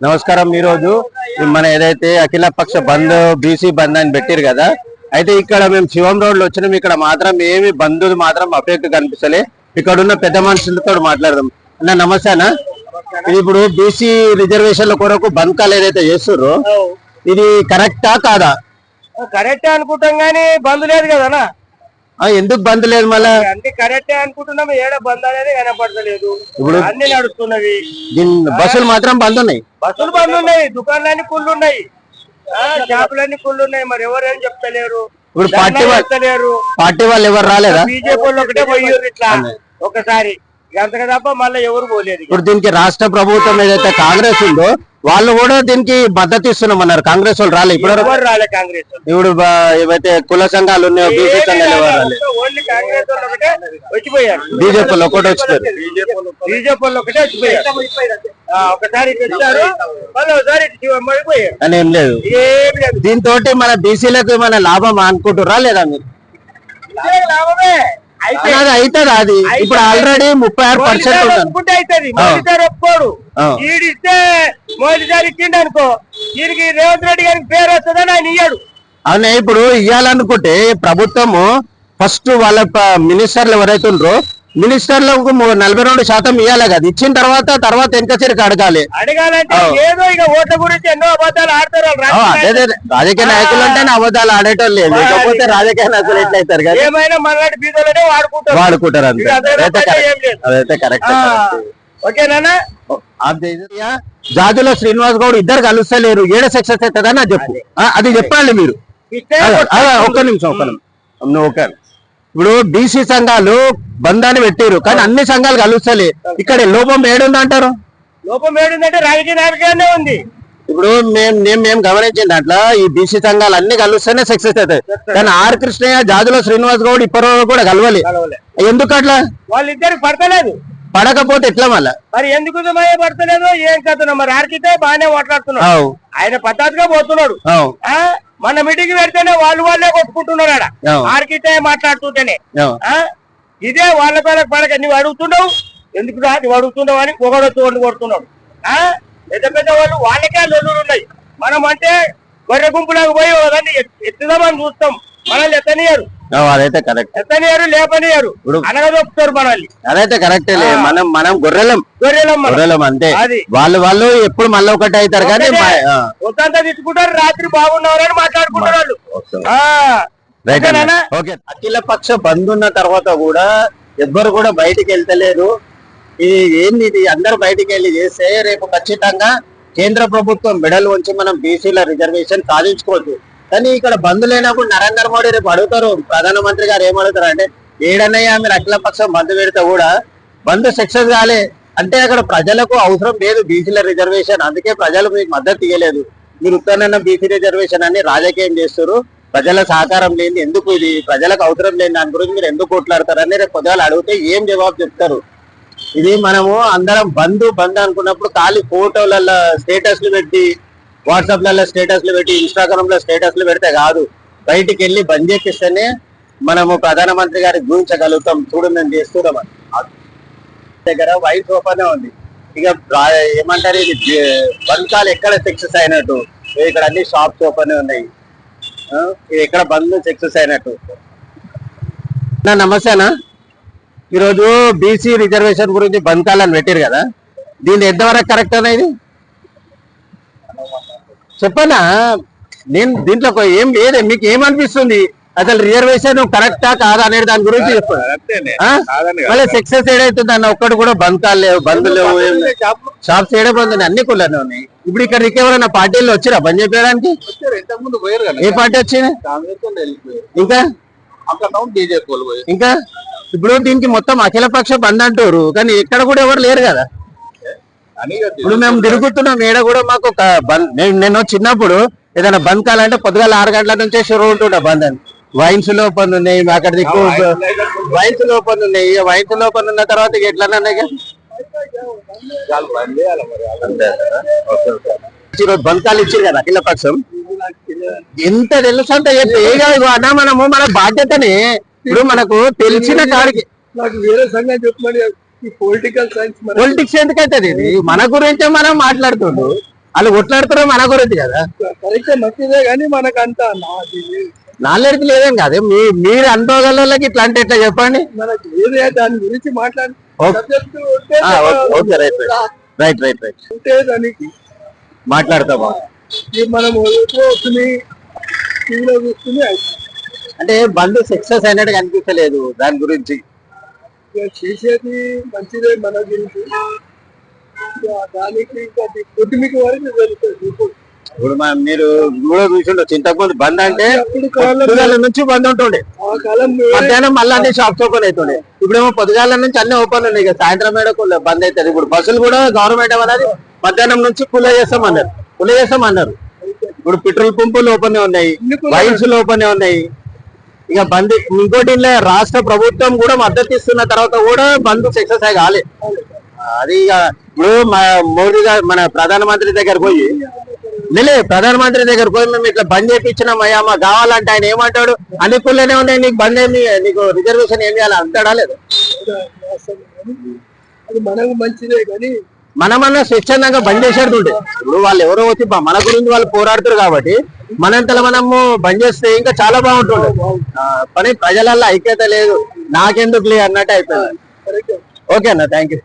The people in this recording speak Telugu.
నమస్కారం ఈ రోజు మన ఏదైతే అఖిల పక్ష బంద్ బీసీ బంద్ అని పెట్టారు కదా అయితే ఇక్కడ మేము శివం రోడ్లో వచ్చినాం. ఇక్కడ మాత్రం ఏమి బంధువులు మాత్రం అపేక్ష కనిపిస్తలే. ఇక్కడ ఉన్న పెద్ద మనుషులతో మాట్లాడదాం. అన్న నమస్తే అన్న. ఇప్పుడు బీసీ రిజర్వేషన్ల కొరకు బంద్ కాల్ ఏదైతే చేస్తుర్రో ఇది కరెక్టా కాదా? కరెక్టే అనుకుంటాం గానీ బంద్ లేదు కదనా ఆ, ఎందుకు బంద్ లేదు మళ్ళా? అన్ని కరెక్టే అనుకుంటున్నాం ఏడ బంద్ అనేది కనపడతలేదు. ఇప్పుడు అన్ని నడుస్తున్నవి. దీని బస్సులు మాత్రం బంద్ ఉన్నాయి. బస్సులు బంద్ ఉన్నాయి దుకాణాలన్నీ కుళ్ళు ఉన్నాయి. షాపులన్నీ కుళ్ళు ఉన్నాయి మరి ఎవరేం చెప్తలేరు? ఇప్పుడు పార్టీ వాళ్ళు పార్టీ వాళ్ళు ఎవరు రాలేదా? బీజేపీ వాళ్ళు ఒకటే పోయారు ఇట్లా. ఒకసారి. అంతగా తప్ప మళ్ళీ ఎవరు పోలేదు. ఇప్పుడు దీనికి రాష్ట్ర ప్రభుత్వం ఏదైతే కాంగ్రెస్ ఉందో వాళ్ళు కూడా దీనికి మద్దతు ఇస్తున్నామన్నారు. కాంగ్రెస్ వాళ్ళు రాలే ఇప్పుడు ఎవరు రాలే కాంగ్రెస్ వాళ్ళు. ఇప్పుడు ఏవైతే కుల సంఘాలు ఉన్నాయో బీసీ సంఘాలు ఎవరు రాలే? ఓన్లీ కాంగ్రెస్ వాళ్ళు ఒకటే వచ్చిపోయారు. బీజేపీ వాళ్ళు ఒకటి వచ్చినారు బీజేపీ వాళ్ళు ఒకటే వచ్చిపోయారు. ఆ, ఒకసారి వచ్చారు మళ్ళీ అని ఏం లేదు. దీంతో మన బీసీలకు ఏమైనా లాభం అనుకుంటురా లేదా మీరు? లాభమే. అయితే అది అవుతుంది అది? ఇప్పుడు ఆల్రెడీ ముప్పై ఆరు పర్సెంట్ అవుతుంది. మోడీ సార్ ఒప్పుకోడు ఆ. ఈడిస్తే మోడీ సార్ ఇచ్చిండు అనుకో దీనికి రేవంత్ రెడ్డి గారికి పేరు వస్తుందని ఆయన ఇయ్యాడు. అవునే ఇప్పుడు ఇవ్వాలనుకుంటే ప్రభుత్వము ఫస్ట్ వాళ్ళ మినిస్టర్లు ఎవరైతే ఉన్నారో మినిస్టర్లకు నలభై రెండు శాతం ఇవ్వాలి కదా. ఇచ్చిన తర్వాత తర్వాత వెనకసరికి అడగాలి. రాజకీయ అదే అదే. రాజకీయ నాయకులు అంటేనే అబద్ధాలు ఆడేటోళ్ళు లేదు లేకపోతే రాజకీయ నాయకులు ఎట్లయితారు కదా? వాడుకుంటారు. అంతే. అదైతే కరెక్ట్. అదైతే ఓకేనా జాతుల శ్రీనివాస్ గౌడ్ ఇద్దరు కలుస్తలేరు. ఏడ సక్సెస్ అవుతుందా నా చెప్పు. అది. చెప్పాలి మీరు. ఒక్క నిమిషం ఒక్క నిమిషం. ఓకే ఇప్పుడు బీసీ సంఘాలు బంధాన్ని పెట్టారు కానీ అన్ని సంఘాలు కలుస్తలే. ఇక్కడ లోపం ఏడుంది అంటారు లోపం ఏడుందంటే రాజకీయ నాయకుగానే ఉంది. ఇప్పుడు మేము మేము మేము గమనించిన దాంట్లో ఈ బీసీ సంఘాలు అన్ని కలుస్తేనే సక్సెస్ అవుతాయి. కానీ ఆర్ కృష్ణయ్య జాదుల శ్రీనివాస్ గౌడ్ ఇప్పటి వరకు కూడా కలవాలి. కలవలే. ఎందుకు అట్లా వాళ్ళిద్దరికి పడతలేదు. పడకపోతే ఎట్లా మళ్ళా? మరి ఎందుకు పడతలేదు? ఏం కథను మరి ఆర్కితే బాగానే మాట్లాడుతున్నాడు. ఆయన పద్ధతిగా పోతున్నాడు. మన మీటింగ్ పెడితేనే వాళ్ళు వాళ్ళే కొట్టుకుంటున్నారు ఆడ. ఆర్కితే మాట్లాడుతుంటేనే. ఇదే వాళ్ళ పేరకు పడక. నువ్వు అడుగుతున్నావు? ఎందుకు నువ్వు అడుగుతున్నావు అని పొగడొచ్చు వాళ్ళు కొడుతున్నాడు. ఆ? పెద్ద పెద్ద వాళ్ళు వాళ్ళకే లొల్లులు ఉన్నాయి. మనం అంటే గొర్రె గుంపులకు పోయి వాళ్ళని ఎత్తుదామని చూస్తాం. మనల్ని ఎత్తనియరు అదైతే కరెక్ట్ ఎత్తనియరు లేపనియరు. మనల్ని. అదైతే కరెక్టే మనం మనం గొర్రెలం. గొర్రెలం. గొర్రెలం అంతే. వాళ్ళు వాళ్ళు ఎప్పుడు మళ్ళీ ఒకటి అవుతారు కానీ వద్దంతా తిట్టుకుంటారు రాత్రి బాగున్నవారని మాట్లాడుకుంటారు వాళ్ళు. ఆ, రైట్ అన్న. ఓకేనా? ఓకే. అఖిల పక్ష బంద్ ఉన్న తర్వాత కూడా ఎవ్వరు కూడా బయటికి వెళ్తలేరు. ఇది ఏంది ఇది? అందరు బయటికి వెళ్ళి చేస్తే రేపు ఖచ్చితంగా కేంద్ర ప్రభుత్వం మెడల్ ఉంచి మనం బీసీల రిజర్వేషన్ సాధించుకోవచ్చు. కానీ ఇక్కడ బంద్ లేనప్పుడు నరేంద్ర మోడీ రేపు అడుగుతారు. ప్రధానమంత్రి గారు ఏం అంటే ఏడన్నయ్యా మీరు అఖిల పక్షం బంద్ పెడితే కూడా బంద్ సక్సెస్ కాలే. అంటే అక్కడ ప్రజలకు అవసరం లేదు బీసీల రిజర్వేషన్. అందుకే ప్రజలు మీకు మద్దతు ఇవ్వలేదు మీరు ఉత్తరాన్న బీసీ రిజర్వేషన్ అని రాజకీయం చేస్తారు ప్రజల సహకారం లేని ఎందుకు ఇది? ప్రజలకు అవసరం లేని దాని గురించి మీరు ఎందుకు కొట్లాడతారని రేపు పొద్దుగాలు అడిగితే ఏం జవాబు చెప్తారు? ఇది మనము అందరం బంధు బంద్ అనుకున్నప్పుడు ఖాళీ ఫోటోలలో స్టేటస్లు పెట్టి వాట్సాప్లలో స్టేటస్లు పెట్టి ఇన్స్టాగ్రామ్లో స్టేటస్లు పెడితే కాదు. బయటికి వెళ్ళి బంద్ చేపిస్తేనే మనము ప్రధానమంత్రి గారికి గురించగలుగుతాం. చూడు మేము చేస్తున్నాం దగ్గర వైట్ ఓపెన్ ఉంది. ఇక ఏమంటారు ఇది? జే- ఎక్కడ సక్సెస్ అయినట్టు? ఇక్కడ అన్ని షాప్స్ ఓపెన్ ఉన్నాయి. ఇది ఎక్కడ బంద్ సక్సెస్ అయినట్టు? నా నమస్తేనా ఈరోజు బీసీ రిజర్వేషన్ గురించి బంద్ అని పెట్టారు కదా. దీన్ని ఎంతవరకు కరెక్ట్ అనేది చెప్పనా? నేను దీంట్లో ఏం లేదు మీకు ఏమనిపిస్తుంది? అసలు రిజర్వేషన్ కరెక్టా కాదా అనేది దాని గురించి చెప్పండి? మళ్ళీ సక్సెస్ ఏడైతుంది అన్న ఒక్కటి కూడా బంద్ కాలేవు బంద్ లేవు లేవు. షాప్స్ ఏడే బంద్ అన్ని కుళ్ళనే ఉన్నాయి. ఇప్పుడు ఇక్కడ ఎవరైనా పార్టీలు వచ్చిరా బంద్ కదా. ఏ పార్టీ వచ్చింది? ఇంకా? ఇంకా? ఇప్పుడు దీనికి మొత్తం అఖిల పక్ష బంద్ అంటారు కానీ ఇక్కడ కూడా ఎవరు లేరు కదా. ఇప్పుడు మేము తిరుగుతున్నాం. ఏడ కూడా మాకు ఒక బంద్ నేను నేను చిన్నప్పుడు ఏదైనా బంద్ కావాలంటే పొద్దుగాల ఆరు గంటల నుంచే షురు ఉంటుండే బంద్ అని. వైన్స్లో పని ఉన్నాయి అక్కడ దిక్కు వైన్స్లో పని ఉన్నాయి. వైన్స్లో పని ఉన్న తర్వాత ఎట్లన్నా ఓకే. ఈరోజు బంద్ కాలు ఇచ్చారు కదా అఖిల పక్షం? ఎంత తెలుసు అంత చెప్పి అన్నా మనము మన బాధ్యతని. ఇప్పుడు మనకు తెలిసిన కాడికి నాకు వేరే సంగతి చెప్పమని పొలిటికల్ సైన్స్ పొలిటిక్స్ ఎందుకైతుంది ఇది మన గురించే మనం మాట్లాడుతుండు. వాళ్ళు కొట్లాడుతారో మన గురించి కదా. కరెక్ట్ మంచిదే కానీ మనకు అంత నాలెడ్జ్ లేదేం కాదు. మీ మీరు అనుభవగలకి ఇట్లా అంటే ఎట్లా చెప్పండి? మనకి ఏదే దాని గురించి మాట్లాడి okay. Right right. Right right right. ఉంటే దానికి మాట్లాడతామా ఈ మనం ఎప్పుడో వస్తుంది టీవీలో చూస్తుంది. అంటే బంద్ సక్సెస్ అయినట్టు కనిపించలేదు దాని గురించి. చేసేది మంచిదే మన గురించి. దానికి ఇంకా కుటుంబికి వరకు జరుగుతుంది ఇప్పుడు మనం మీరు కూడా చూసిండొచ్చు ఇంతకుముందు బంద్ అంటే పొద్దుగాల నుంచి బంద్ ఉంటుండే. మధ్యాహ్నం మళ్ళీ అన్ని షాప్స్ ఓపెన్ అవుతుండే ఇప్పుడేమో పొద్దుగాల నుంచి అన్ని ఓపెన్ ఉన్నాయి. ఇక సాయంత్రం మేడ బంద్ అవుతుంది ఇప్పుడు బస్సులు కూడా గవర్నమెంట్ అనేది మధ్యాహ్నం నుంచి కుల చేస్తామన్నారు. కుల చేస్తామన్నారు. ఇప్పుడు పెట్రోల్ పంపులు ఓపెన్ ఉన్నాయి. వైన్స్ ఓపెన్ ఉన్నాయి. ఇక బంద్ ఇంకోటి రాష్ట్ర ప్రభుత్వం కూడా మద్దతు ఇస్తున్న తర్వాత కూడా బంద్ సక్సెస్ కాలే. అది ఇక ఇప్పుడు మోడీ గారు మన ప్రధానమంత్రి దగ్గర పోయి లే ప్రధానమంత్రి దగ్గర పోయి మేము ఇట్లా బంద్ చేయించినాం అయ్యా మాకు కావాలంటే ఆయన ఏమంటాడు? అన్ని కుళ్ళనే ఉన్నాయి నీకు బంద్ ఏమి నీకు రిజర్వేషన్ ఏం చేయాలి అంటాడా లేదు? మనకు మంచిదే కానీ మనమన్నా స్వచ్ఛందంగా బంద్ చేసేటుండే ఇప్పుడు వాళ్ళు ఎవరో వచ్చి మన గురించి వాళ్ళు పోరాడుతారు కాబట్టి మనంతలో మనము బంద్ చేస్తే ఇంకా చాలా బాగుంటుండే. ఆ, కానీ ప్రజలలో ఐక్యత లేదు. నాకెందుకు లే అన్నట్టు అయిపోయింది. ఓకే అన్న థ్యాంక్ యూ